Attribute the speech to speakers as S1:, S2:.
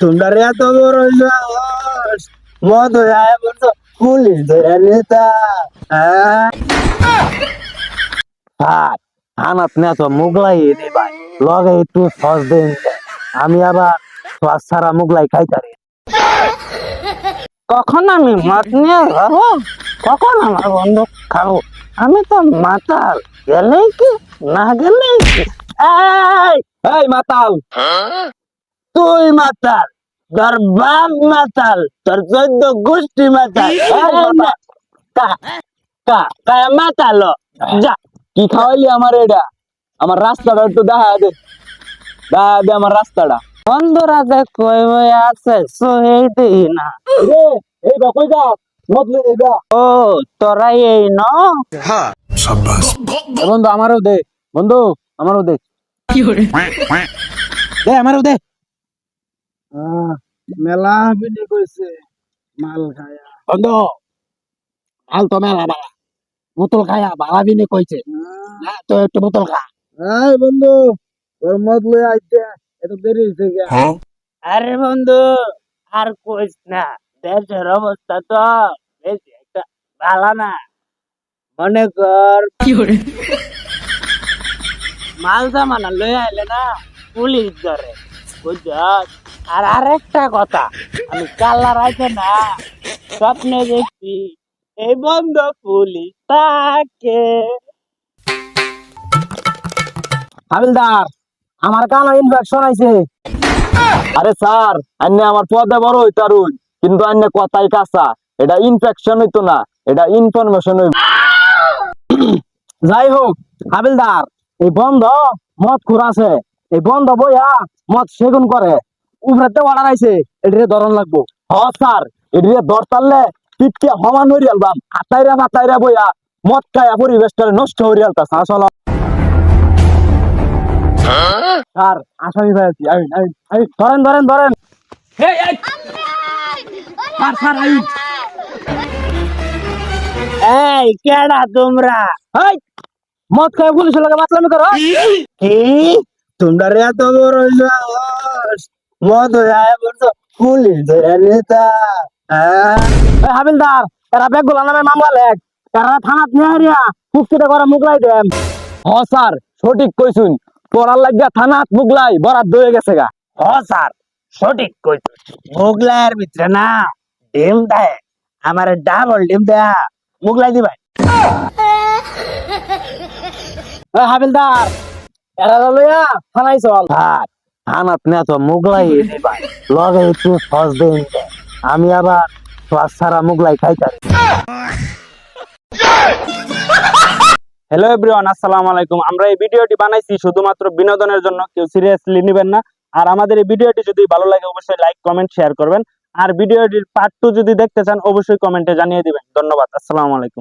S1: তোমরা এত হয়ে পুলিশ ধরে নেতা। হ্যাঁ স্যার আনাত না তো মুগলাই দে ভাই। লগে একটু সস দেন। আমি আবার সস ছাড়া মুগলাই খাইতারি কখন আমি মদ নিয়ে যাব? কখন আমার বন্ধু খাব? আমি তো মাতাল। গেলেই কি? না গেলেই কি? এই এই মাতাল। তুই মাতাল তোর বাপ মাতাল তোর চোদ্দ গোষ্ঠী মাতাল। কা কা কা মাতাল যা
S2: কি খাওয়াইলি আমার এটা? আমার রাস্তাটা একটু দেখা দে। দেখা দে আমার রাস্তাটা।
S1: বন্ধুরা যে কই বই আছে দিই না
S2: রে এই বা কই যা? মতলে এই
S1: ও তোরাই এই ন।
S2: এ বন্ধু আমারও দে। বন্ধু আমারও দে। দে আমারও দে।
S1: মেলা বিনি কইছে মাল খায়া।
S2: বন্ধু মাল তো মেলা বালা বোতল খায়া বালা বিনে কইছে। না তো একটু বোতল খা।
S1: এই বন্ধু তোর মত লই আইতে এত দেরি হইছে গিয়া। আরে বন্ধু আর কইস না দেশের অবস্থা তো বেশি একটা ভালো না। মনে কর মাল জামানা লই আইলে না পুলিশ ধরে। বুঝছস আর আরেকটা কথা, আমি কাল্লা রাইতে না, স্বপ্নে দেখছি এই বন্ধ পুলিশ তাকে
S2: হাবিলদার, আমার কানে ইনফেকশন আইছে আরে স্যার আন্নে আমার পদে বড় হইতারুন কিন্তু আন্নে কথাই কাঁচা। এটা ইনফেকশন হইতো না, এটা ইনফরমেশন হইব। যাই হোক, হাবিলদার, এই বন্ধ মদ খুরাছে এই বন্ধ বইয়া মদ সেগুন করে। উপরেতে অর্ডার আইছে, এটিরে ধরন লাগবো। হ, স্যার, এটিরে ধর তারলে পিটকে হমান হরি আলবাম। আতাইরা মাতাইরা বইয়া মদ খায়া পরিবেশটা নষ্ট হরি আলতাছে। আসলে স্যার আসামি ভাই আছি আইন আইন আইন ধরেন ধরেন ধরেন। স্যার স্যার, আইন।
S1: এই, কেডা তোমরা?
S2: এই, মদ খায় পুলিশের লগে মাতলামি করো।
S1: কি তোমরা এত বড় সাহস মদ হয়ে আয় বলছো পুলিশ ধরে নেতা
S2: হাবিলদার এরা ব্যাগগুলা নামে মামলা লেখ। এরা থানাত নিয়ে মুক্তিটা করে মুগলাই দেন। হ স্যার সঠিক কইছুন। পড়ার লাগিয়া থানাত মুগলাই বরাদ দয়ে গেছে গা।
S1: হ স্যার সঠিক কইছো মুগলাইয়ের ভিতরে না ডিম দেয়। আমার ডাবল ডিম দেয়া। মুগলাই দিবাই
S2: হাবিলদার এরা লইয়া থানায় চল।
S1: স্যার। থানাত না তো মুগলাই লগে একটু সস দেন আমি আবার সস ছাড়া মুগলাই খাইতারি।
S3: হ্যালো এভরিওয়ান আসসালামু আলাইকুম। আমরা এই ভিডিওটি বানাইছি শুধুমাত্র বিনোদনের জন্য। কেউ সিরিয়াসলি নেবেন না। আর আমাদের এই ভিডিওটি যদি ভালো লাগে, অবশ্যই লাইক কমেন্ট শেয়ার করবেন। আর ভিডিওটির পার্ট টু যদি দেখতে চান, অবশ্যই কমেন্টে জানিয়ে দিবেন। ধন্যবাদ। আসসালামু আলাইকুম।